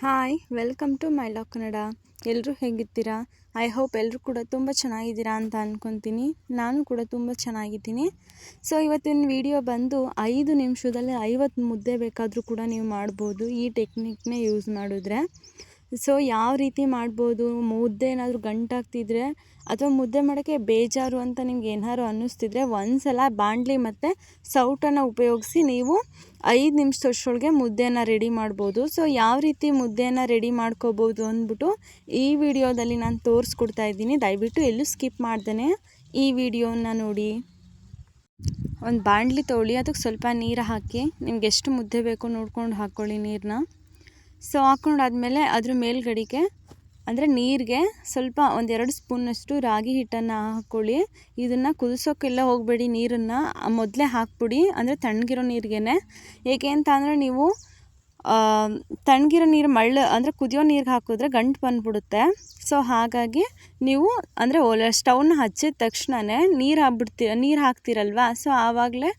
Hi welcome to my log Kannada ಎಲ್ಲರೂ ಹೇಗಿರ್ತೀರಾ I hope ಎಲ್ಲರೂ ಕೂಡ ತುಂಬ ಚೆನ್ನಾಗಿದ್ದೀರಾ ಅಂತ ಅಂದ್ಕೊತೀನಿ ನಾನು ಕೂಡ ತುಂಬ ಚೆನ್ನಾಗಿದ್ದೀನಿ. ಸೊ ಇವತ್ತಿನ ವಿಡಿಯೋ ಬಂದು ಐದು ನಿಮಿಷದಲ್ಲಿ ಐವತ್ತು ಮುದ್ದೆ ಬೇಕಾದರೂ ಕೂಡ ನೀವು ಮಾಡ್ಬೋದು ಈ ಟೆಕ್ನಿಕ್ನೇ ಯೂಸ್ ಮಾಡಿದ್ರೆ. ಸೊ ಯಾವ ರೀತಿ ಮಾಡ್ಬೋದು? ಮುದ್ದೆ ಏನಾದರೂ ಗಂಟಾಗ್ತಿದ್ರೆ ಅಥವಾ ಮುದ್ದೆ ಮಾಡೋಕ್ಕೆ ಬೇಜಾರು ಅಂತ ನಿಮ್ಗೆ ಏನಾದ್ರು ಅನ್ನಿಸ್ತಿದ್ರೆ ಒಂದು ಸಲ ಬಾಣಲಿ ಮತ್ತು ಸೌಟನ್ನು ಉಪಯೋಗಿಸಿ ನೀವು ಐದು ನಿಮಿಷದಷ್ಟೊಳಗೆ ಮುದ್ದೆನ ರೆಡಿ ಮಾಡ್ಬೋದು. ಸೊ ಯಾವ ರೀತಿ ಮುದ್ದೆನ ರೆಡಿ ಮಾಡ್ಕೋಬೋದು ಅಂದ್ಬಿಟ್ಟು ಈ ವಿಡಿಯೋದಲ್ಲಿ ನಾನು ತೋರಿಸ್ಕೊಡ್ತಾ ಇದ್ದೀನಿ. ದಯವಿಟ್ಟು ಎಲ್ಲೂ ಸ್ಕಿಪ್ ಮಾಡ್ದೇ ಈ ವಿಡಿಯೋನ ನೋಡಿ. ಒಂದು ಬಾಣಲಿ ತೊಗೊಳ್ಳಿ ಅದಕ್ಕೆ ಸ್ವಲ್ಪ ನೀರು ಹಾಕಿ. ನಿಮ್ಗೆ ಎಷ್ಟು ಮುದ್ದೆ ಬೇಕೋ ನೋಡ್ಕೊಂಡು ಹಾಕ್ಕೊಳ್ಳಿ ನೀರನ್ನ ಸೊ ಹಾಕ್ಕೊಂಡಾದ್ಮೇಲೆ ಅದ್ರ ಮೇಲ್ಗಡೆಗೆ, ಅಂದರೆ ನೀರಿಗೆ ಸ್ವಲ್ಪ ಒಂದೆರಡು ಸ್ಪೂನಷ್ಟು ರಾಗಿ ಹಿಟ್ಟನ್ನು ಹಾಕ್ಕೊಳ್ಳಿ ಇದನ್ನು ಕುದಿಸೋಕ್ಕೆಲ್ಲ ಹೋಗಬೇಡಿ ನೀರನ್ನು. ಮೊದಲೇ ಹಾಕ್ಬಿಡಿ, ಅಂದರೆ ತಣ್ಣಗಿರೋ ನೀರಿಗೆ ಏಕೆ ಅಂತ ಅಂದರೆ ನೀವು ತಣ್ಣಗಿರೋ ನೀರು ಮಳ್ಳ, ಅಂದರೆ ಕುದಿಯೋ ನೀರಿಗೆ ಹಾಕಿದ್ರೆ ಗಂಟು ಬಂದುಬಿಡುತ್ತೆ. ಸೊ ಹಾಗಾಗಿ ನೀವು, ಅಂದರೆ ಒಲೆ, ಸ್ಟವ್ನ ಹಚ್ಚಿದ ತಕ್ಷಣವೇ ನೀರು ಹಾಕ್ಬಿಡ್ತೀರ ನೀರು ಹಾಕ್ತಿರಲ್ವ? ಸೊ ಆವಾಗಲೇ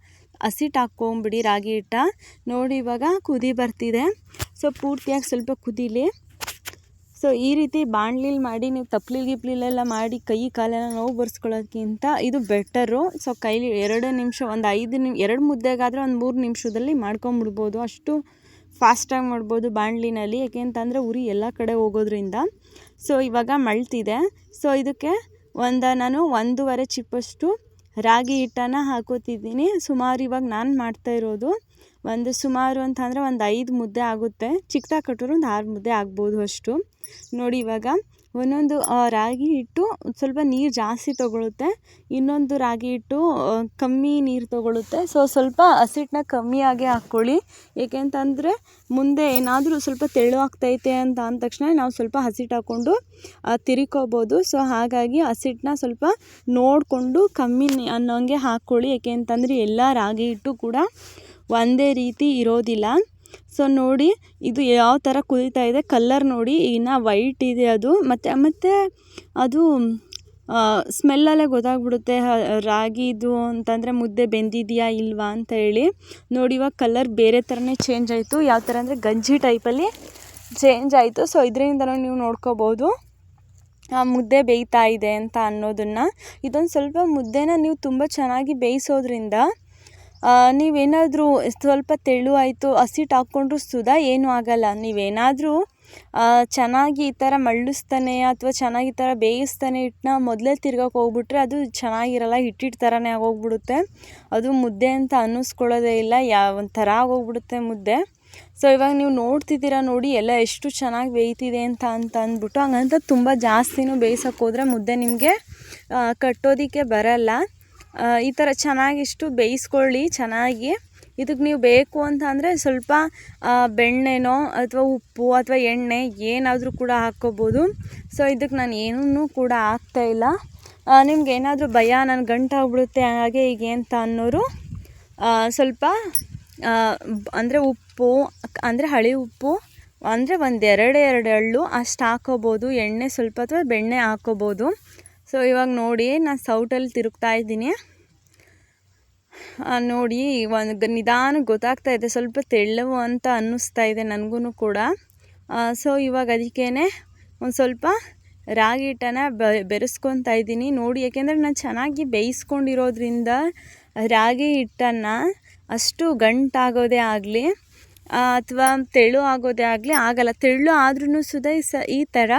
ಹಸಿಟ್ಟು ಹಾಕ್ಕೊಂಬಿಡಿ ರಾಗಿ ಹಿಟ್ಟ. ನೋಡಿ ಇವಾಗ ಕುದಿ ಬರ್ತಿದೆ. ಸೊ ಪೂರ್ತಿಯಾಗಿ ಸ್ವಲ್ಪ ಕುದೀಲಿ. ಸೊ ಈ ರೀತಿ ಬಾಣಲಿಲಿ ಮಾಡಿ ನೀವು ತಪ್ಲಿ ಗಿಪ್ಲಿಲೆಲ್ಲ ಮಾಡಿ ಕೈ ಕಾಲೆಲ್ಲ ನೋವು ಬರ್ಸ್ಕೊಳ್ಳೋದಕ್ಕಿಂತ ಇದು ಬೆಟರು. ಸೊ ಕೈಲಿ ಎರಡು ನಿಮಿಷ, ಒಂದು ಐದು ನಿಮ್, ಎರಡು ಮುದ್ದೆಗಾದರೆ ಒಂದು ಮೂರು ನಿಮಿಷದಲ್ಲಿ ಮಾಡ್ಕೊಂಬಿಡ್ಬೋದು. ಅಷ್ಟು ಫಾಸ್ಟಾಗಿ ಮಾಡ್ಬೋದು ಬಾಣಲಿನಲ್ಲಿ. ಯಾಕೆಂತಂದರೆ ಉರಿ ಎಲ್ಲ ಕಡೆ ಹೋಗೋದ್ರಿಂದ. ಸೊ ಇವಾಗ ಮಳ್ತಿದೆ. ಸೊ ಇದಕ್ಕೆ ಒಂದು, ನಾನು ಒಂದೂವರೆ ಚಿಪ್ಪಷ್ಟು ರಾಗಿ ಹಿಟ್ಟನ್ನು ಹಾಕೋತಿದ್ದೀನಿ. ಸುಮಾರು ಇವಾಗ ನಾನು ಮಾಡ್ತಾ ಇರೋದು. ಒಂದು ಸುಮಾರು ಅಂತ ಅಂದರೆ ಒಂದು ಐದು ಮುದ್ದೆ ಆಗುತ್ತೆ. ಚಿಕ್ಕದಾಗಿ ಕಟ್ಟೋರು ಒಂದು ಆರು ಮುದ್ದೆ ಆಗ್ಬೋದು ಅಷ್ಟು. ನೋಡಿ ಇವಾಗ ಒಂದೊಂದು ರಾಗಿ ಹಿಟ್ಟು ಸ್ವಲ್ಪ ನೀರು ಜಾಸ್ತಿ ತೊಗೊಳುತ್ತೆ. ಇನ್ನೊಂದು ರಾಗಿ ಹಿಟ್ಟು ಕಮ್ಮಿ ನೀರು ತೊಗೊಳುತ್ತೆ. ಸೊ ಸ್ವಲ್ಪ ಹಸಿಟ್ಟನ್ನ ಕಮ್ಮಿಯಾಗಿ ಹಾಕ್ಕೊಳ್ಳಿ. ಏಕೆಂತಂದರೆ ಮುಂದೆ ಏನಾದರೂ ಸ್ವಲ್ಪ ತೆಳು ಆಗ್ತೈತೆ ಅಂತ ಅಂದ ತಕ್ಷಣ ನಾವು ಸ್ವಲ್ಪ ಹಸಿಟ್ಟು ಹಾಕ್ಕೊಂಡು ತಿರ್ಕೋಬೋದು. ಸೊ ಹಾಗಾಗಿ ಹಸಿಟ್ಟನ್ನ ಸ್ವಲ್ಪ ನೋಡಿಕೊಂಡು ಕಮ್ಮಿ ಅನ್ನೋಂಗೆ ಹಾಕ್ಕೊಳ್ಳಿ. ಏಕೆಂತಂದರೆ ಎಲ್ಲ ರಾಗಿ ಹಿಟ್ಟು ಕೂಡ ಒಂದೇ ರೀತಿ ಇರೋದಿಲ್ಲ. ಸೊ ನೋಡಿ, ಇದು ಯಾವ ಥರ ಕುದೀತಾ ಇದೆ ಕಲ್ಲರ್ ನೋಡಿ, ಇನ್ನು ವೈಟ್ ಇದೆ ಅದು. ಮತ್ತು ಮತ್ತು ಅದು ಸ್ಮೆಲ್ಲಲ್ಲೇ ಗೊತ್ತಾಗ್ಬಿಡುತ್ತೆ ರಾಗಿದು ಅಂತಂದರೆ ಮುದ್ದೆ ಬೆಂದಿದೆಯಾ ಇಲ್ವಾ ಅಂತ ಹೇಳಿ. ನೋಡಿ, ಇವಾಗ ಕಲರ್ ಬೇರೆ ಥರನೇ ಚೇಂಜ್ ಆಯಿತು. ಯಾವ ಥರ ಅಂದರೆ ಗಂಜಿ ಟೈಪಲ್ಲಿ ಚೇಂಜ್ ಆಯಿತು. ಸೊ ಇದರಿಂದನೂ ನೀವು ನೋಡ್ಕೋಬೋದು. ಮುದ್ದೆ ಬೇಯ್ತಾ ಇದೆ ಅಂತ ಅನ್ನೋದನ್ನು. ಇದೊಂದು ಸ್ವಲ್ಪ ಮುದ್ದೆನ ನೀವು ತುಂಬ ಚೆನ್ನಾಗಿ ಬೇಯಿಸೋದ್ರಿಂದ ನೀವೇನಾದರೂ ಸ್ವಲ್ಪ ತೆಳು ಆಯಿತು ಹಸಿಟ್ಟು ಹಾಕ್ಕೊಂಡ್ರೂ ಸುದಾ ಏನೂ ಆಗಲ್ಲ. ನೀವೇನಾದರೂ ಚೆನ್ನಾಗಿ ಈ ಥರ ಮಳ್ಳಿಸ್ತಾನೆ ಅಥವಾ ಚೆನ್ನಾಗಿ ಈ ಥರ ಬೇಯಿಸ್ತಾನೆ ಹಿಟ್ಟನ್ನ ಮೊದಲೇ ತಿರ್ಗಕ್ಕೆ ಹೋಗ್ಬಿಟ್ರೆ ಅದು ಚೆನ್ನಾಗಿರಲ್ಲ ಹಿಟ್ಟಿಟ್ಟು ಥರನೇ ಆಗೋಗ್ಬಿಡುತ್ತೆ. ಅದು ಮುದ್ದೆ ಅಂತ ಅನ್ನಿಸ್ಕೊಳ್ಳೋದೇ ಇಲ್ಲ ಯಾವ ಒಂಥರ ಆಗೋಗ್ಬಿಡುತ್ತೆ ಮುದ್ದೆ. ಸೊ ಇವಾಗ ನೀವು ನೋಡ್ತಿದ್ದೀರಾ ನೋಡಿ, ಎಲ್ಲ ಎಷ್ಟು ಚೆನ್ನಾಗಿ ಬೇಯ್ತಿದೆ ಅಂತ ಅಂತ ಅಂದ್ಬಿಟ್ಟು, ಹಂಗಂತ ತುಂಬ ಜಾಸ್ತಿನೂ ಬೇಯಿಸೋಕ್ಕೋದ್ರೆ ಮುದ್ದೆ ನಿಮಗೆ ಕಟ್ಟೋದಕ್ಕೆ ಬರಲ್ಲ. ಈ ಥರ ಚೆನ್ನಾಗಿಷ್ಟು ಬೇಯಿಸ್ಕೊಳ್ಳಿ ಚೆನ್ನಾಗಿ. ಇದಕ್ಕೆ ನೀವು ಬೇಕು ಅಂತ ಅಂದರೆ ಸ್ವಲ್ಪ ಬೆಣ್ಣೆನೋ ಅಥವಾ ಉಪ್ಪು ಅಥವಾ ಎಣ್ಣೆ ಏನಾದರೂ ಕೂಡ ಹಾಕ್ಕೋಬೋದು. ಸೊ ಇದಕ್ಕೆ ನಾನು ಏನೂ ಕೂಡ ಹಾಕ್ತಾಯಿಲ್ಲ ನಿಮ್ಗೆ ಏನಾದರೂ ಭಯ ನಾನು ಗಂಟಾಗ್ಬಿಡುತ್ತೆ ಹಾಗೆ ಹೀಗೆ ಅಂತ ಅನ್ನೋರು ಸ್ವಲ್ಪ ಅಂದರೆ ಉಪ್ಪು, ಅಂದರೆ ಹಳಿ ಉಪ್ಪು, ಅಂದರೆ ಒಂದು ಎರಡು ಎಳ್ಳು ಅಷ್ಟು ಹಾಕೋಬೋದು ಎಣ್ಣೆ ಸ್ವಲ್ಪ ಅಥವಾ ಬೆಣ್ಣೆ ಹಾಕ್ಕೋಬೋದು. ಸೊ ಇವಾಗ ನೋಡಿ, ನಾನು ಸೌಟಲ್ಲಿ ತಿರುಗ್ತಾ ಇದ್ದೀನಿ. ನೋಡಿ ಒಂದು ನಿಧಾನ ಗೊತ್ತಾಗ್ತಾ ಇದೆ. ಸ್ವಲ್ಪ ತೆಳ್ಳವು ಅಂತ ಅನ್ನಿಸ್ತಾ ಇದೆ ನನಗೂ ಕೂಡ. ಸೊ ಇವಾಗ ಅದಕ್ಕೇ ಒಂದು ಸ್ವಲ್ಪ ರಾಗಿ ಹಿಟ್ಟನ್ನ ಬೆರೆಸ್ಕೊತಾ ಇದ್ದೀನಿ. ನೋಡಿ, ಯಾಕೆಂದರೆ ನಾನು ಚೆನ್ನಾಗಿ ಬೇಯಿಸ್ಕೊಂಡಿರೋದ್ರಿಂದ ರಾಗಿ ಹಿಟ್ಟನ್ನು ಅಷ್ಟು ಗಂಟಾಗೋದೇ ಆಗಲಿ ಅಥವಾ ತೆಳು ಆಗೋದೇ ಆಗಲಿ, ಆಗಲ್ಲ. ತೆಳ್ಳು ಆದ್ರೂ ಸುದ ಸ, ಈ ಥರ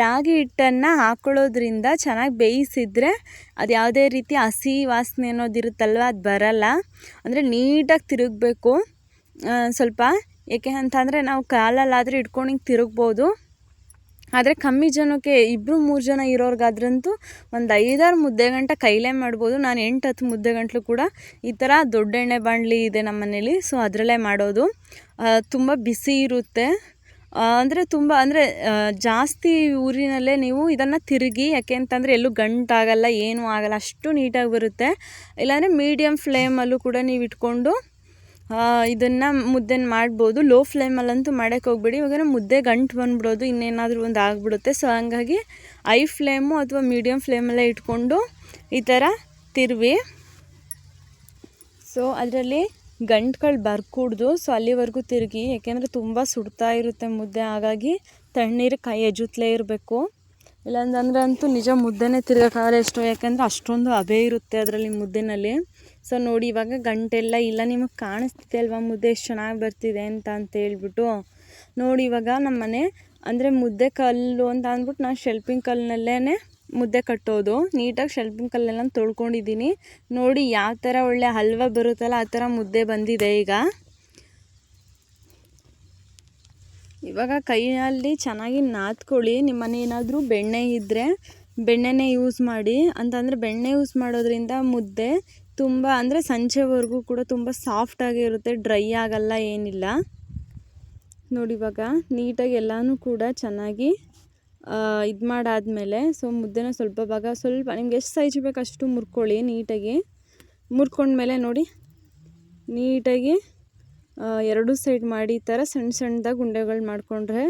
ರಾಗಿ ಹಿಟ್ಟನ್ನು ಹಾಕ್ಕೊಳ್ಳೋದ್ರಿಂದ ಚೆನ್ನಾಗಿ ಬೇಯಿಸಿದರೆ ಅದು ಯಾವುದೇ ರೀತಿ ಹಸಿ ವಾಸನೆ ಅನ್ನೋದಿರುತ್ತಲ್ವ ಅದು ಬರಲ್ಲ. ಅಂದರೆ ನೀಟಾಗಿ ತಿರುಗಬೇಕು. ಸ್ವಲ್ಪ ಏಕೆ ಅಂತಂದರೆ ನಾವು ಕಾಲಲ್ಲಾದರೆ ಹಿಡ್ಕೊಂಡು ಹಿಂಗೆ ತಿರುಗ್ಬೋದು. ಆದರೆ ಕಮ್ಮಿ ಜನಕ್ಕೆ ಇಬ್ಬರು ಮೂರು ಜನ ಇರೋರ್ಗಾದ್ರಂತೂ ಒಂದು ಐದಾರು ಮುದ್ದೆ ಗಂಟ ಕೈಲೇ ಮಾಡ್ಬೋದು. ನಾನು ಎಂಟು ಹತ್ತು ಮುದ್ದೆ ಗಂಟಲು ಕೂಡ ಈ ಥರ ದೊಡ್ಡ ಎಣ್ಣೆ ಬಾಣಲಿ ಇದೆ ನಮ್ಮ ಮನೇಲಿ ಸೊ ಅದರಲ್ಲೇ ಮಾಡೋದು. ತುಂಬ ಬಿಸಿ ಇರುತ್ತೆ. ಅಂದರೆ ತುಂಬ, ಅಂದರೆ ಜಾಸ್ತಿ ಊರಿನಲ್ಲೇ ನೀವು ಇದನ್ನು ತಿರುಗಿ, ಯಾಕೆ ಅಂತಂದರೆ ಎಲ್ಲೂ ಗಂಟಾಗಲ್ಲ ಏನೂ ಆಗಲ್ಲ, ಅಷ್ಟು ನೀಟಾಗಿ ಬರುತ್ತೆ. ಇಲ್ಲಾಂದರೆ ಮೀಡಿಯಮ್ ಫ್ಲೇಮಲ್ಲೂ ಕೂಡ ನೀವು ಇಟ್ಕೊಂಡು ಇದನ್ನು ಮುದ್ದೆನ ಮಾಡ್ಬೋದು. ಲೋ ಫ್ಲೇಮಲ್ಲಂತೂ ಮಾಡೋಕ್ಕೆ ಹೋಗ್ಬೇಡಿ. ಇವಾಗ ಮುದ್ದೆ ಗಂಟು ಬಂದ್ಬಿಡೋದು, ಇನ್ನೇನಾದರೂ ಒಂದು ಆಗಿಬಿಡುತ್ತೆ. ಸೊ ಹಂಗಾಗಿ ಐ ಫ್ಲೇಮು ಅಥವಾ ಮೀಡಿಯಮ್ ಫ್ಲೇಮಲ್ಲೇ ಇಟ್ಕೊಂಡು ಈ ಥರ ತಿರುವಿ. ಸೊ ಅದರಲ್ಲಿ ಗಂಟುಗಳು ಬರ್ಕೂಡ್ದು. ಸೊ ಅಲ್ಲಿವರೆಗೂ ತಿರುಗಿ, ಯಾಕೆಂದರೆ ತುಂಬ ಸುಡ್ತಾ ಇರುತ್ತೆ ಮುದ್ದೆ. ಹಾಗಾಗಿ ತಣ್ಣೀರು ಕೈ ಎಜುತ್ತಲೇ ಇರಬೇಕು. ಇಲ್ಲಾಂದ್ರೆ ಅಂತೂ ನಿಜ ಮುದ್ದೆನೇ ತಿರ್ಗೋಕ್ಕಾಗಲ್ಲ ಎಷ್ಟು, ಯಾಕೆಂದರೆ ಅಷ್ಟೊಂದು ಹಬೆ ಇರುತ್ತೆ ಅದರಲ್ಲಿ ಮುದ್ದೆನಲ್ಲಿ. ಸೊ ನೋಡಿ, ಇವಾಗ ಗಂಟೆಲ್ಲ ಇಲ್ಲ, ನಿಮಗೆ ಕಾಣಿಸ್ತಿದೆ ಅಲ್ವಾ, ಮುದ್ದೆ ಎಷ್ಟು ಚೆನ್ನಾಗಿ ಬರ್ತಿದೆ ಅಂತ ಅಂತ ಹೇಳ್ಬಿಟ್ಟು. ನೋಡಿ, ಇವಾಗ ನಮ್ಮ ಮನೆ, ಅಂದರೆ ಮುದ್ದೆ ಕಲ್ಲು ಅಂತ ಅಂದ್ಬಿಟ್ಟು ನಾನು ಶೆಲ್ಪಿಂಗ್ ಕಲ್ಲಿನಲ್ಲೇ ಮುದ್ದೆ ಕಟ್ಟೋದು. ನೀಟಾಗಿ ಶೆಲ್ಪಿಂಗ್ ಕಲ್ಲೆಲ್ಲ ತೊಳ್ಕೊಂಡಿದ್ದೀನಿ. ನೋಡಿ, ಯಾವ ಥರ ಒಳ್ಳೆ ಹಲ್ವ ಬರುತ್ತಲ್ಲ, ಆ ಥರ ಮುದ್ದೆ ಬಂದಿದೆ ಈಗ. ಇವಾಗ ಕೈಯಲ್ಲಿ ಚೆನ್ನಾಗಿ ನಾದ್ಕೊಳ್ಳಿ. ನಿಮ್ಮನೆ ಏನಾದರೂ ಬೆಣ್ಣೆ ಇದ್ದರೆ ಬೆಣ್ಣೆನೇ ಯೂಸ್ ಮಾಡಿ, ಅಂತಂದರೆ ಬೆಣ್ಣೆ ಯೂಸ್ ಮಾಡೋದ್ರಿಂದ ಮುದ್ದೆ ತುಂಬ, ಅಂದರೆ ಸಂಜೆವರೆಗೂ ಕೂಡ ತುಂಬ ಸಾಫ್ಟಾಗಿರುತ್ತೆ ಡ್ರೈ ಆಗಲ್ಲ ಏನಿಲ್ಲ. ನೋಡಿ ಇವಾಗ ನೀಟಾಗಿ ಎಲ್ಲನೂ ಕೂಡ ಚೆನ್ನಾಗಿ ಇದು ಮಾಡಾದಮೇಲೆ ಸೊ ಮುದ್ದೆನ ಸ್ವಲ್ಪ ಭಾಗ, ಸ್ವಲ್ಪ, ನಿಮ್ಗೆ ಎಷ್ಟು ಸೈಜ್ ಬೇಕು ಅಷ್ಟು ಮುರ್ಕೊಳ್ಳಿ ನೀಟಾಗಿ. ಮುರ್ಕೊಂಡ್ಮೇಲೆ ನೋಡಿ, ನೀಟಾಗಿ ಎರಡು ಸೈಡ್ ಮಾಡಿ ಈ ಥರ ಸಣ್ಣ ಸಣ್ಣದಾಗಿ ಉಂಡೆಗಳು ಮಾಡಿಕೊಂಡ್ರೆ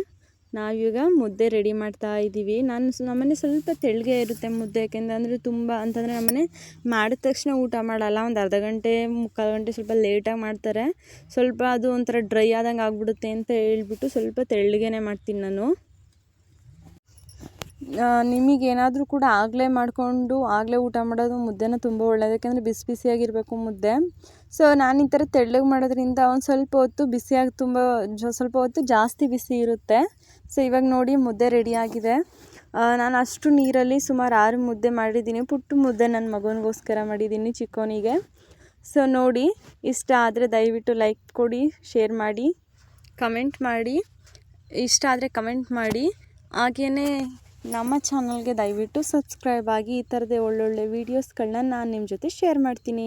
ನಾವೀಗ ಮುದ್ದೆ ರೆಡಿ ಮಾಡ್ತಾ ಇದ್ದೀವಿ. ನಾನು ನಮ್ಮನೆ ಸ್ವಲ್ಪ ತೆಳ್ಳಗೆ ಇರುತ್ತೆ ಮುದ್ದೆ, ಯಾಕೆಂದರೆ ಅಂದರೆ ತುಂಬ ಅಂತಂದರೆ ನಮ್ಮನೆ ಮಾಡಿದ ತಕ್ಷಣ ಊಟ ಮಾಡಲ್ಲ. ಒಂದು ಅರ್ಧ ಗಂಟೆ, ಮುಕ್ಕಾಲು ಗಂಟೆ ಸ್ವಲ್ಪ ಲೇಟಾಗಿ ಮಾಡ್ತಾರೆ. ಸ್ವಲ್ಪ ಅದು ಒಂಥರ ಡ್ರೈ ಆದಂಗೆ ಆಗಿಬಿಡುತ್ತೆ ಅಂತ ಹೇಳ್ಬಿಟ್ಟು ಸ್ವಲ್ಪ ತೆಳ್ಳಗೆ ಮಾಡ್ತೀನಿ ನಾನು. ನಿಮಗೇನಾದರೂ ಕೂಡ ಆಗಲೇ ಮಾಡಿಕೊಂಡು ಆಗಲೇ ಊಟ ಮಾಡೋದು ಮುದ್ದೆನ ತುಂಬ ಒಳ್ಳೆಯದು ಯಾಕೆಂದರೆ ಬಿಸಿ ಬಿಸಿಯಾಗಿರಬೇಕು ಮುದ್ದೆ. ಸೊ ನಾನು ಈ ಥರ ತೆಳ್ಳಗೆ ಮಾಡೋದ್ರಿಂದ ಒಂದು ಸ್ವಲ್ಪ ಹೊತ್ತು ಬಿಸಿಯಾಗಿ ತುಂಬ ಸ್ವಲ್ಪ ಹೊತ್ತು ಜಾಸ್ತಿ ಬಿಸಿ ಇರುತ್ತೆ. ಸೊ ಇವಾಗ ನೋಡಿ ಮುದ್ದೆ ರೆಡಿಯಾಗಿದೆ ನಾನು ಅಷ್ಟು ನೀರಲ್ಲಿ ಸುಮಾರು ಆರು ಮುದ್ದೆ ಮಾಡಿದ್ದೀನಿ. ಪುಟ್ಟು ಮುದ್ದೆ ನನ್ನ ಮಗನಿಗೋಸ್ಕರ ಮಾಡಿದ್ದೀನಿ ಚಿಕ್ಕವನಿಗೆ ಸೊ ನೋಡಿ, ಇಷ್ಟ ಆದರೆ ದಯವಿಟ್ಟು ಲೈಕ್ ಕೊಡಿ ಶೇರ್ ಮಾಡಿ ಕಮೆಂಟ್ ಮಾಡಿ. ಇಷ್ಟ ಆದರೆ ಕಮೆಂಟ್ ಮಾಡಿ. ಹಾಗೆಯೇ ನಮ್ಮ ಚಾನಲ್ಗೆ ದಯವಿಟ್ಟು ಸಬ್ಸ್ಕ್ರೈಬ್ ಆಗಿ ಈ ಥರದೇ ಒಳ್ಳೊಳ್ಳೆ ವೀಡಿಯೋಸ್ಗಳನ್ನ ನಾನು ನಿಮ್ಮ ಜೊತೆ ಶೇರ್ ಮಾಡ್ತೀನಿ.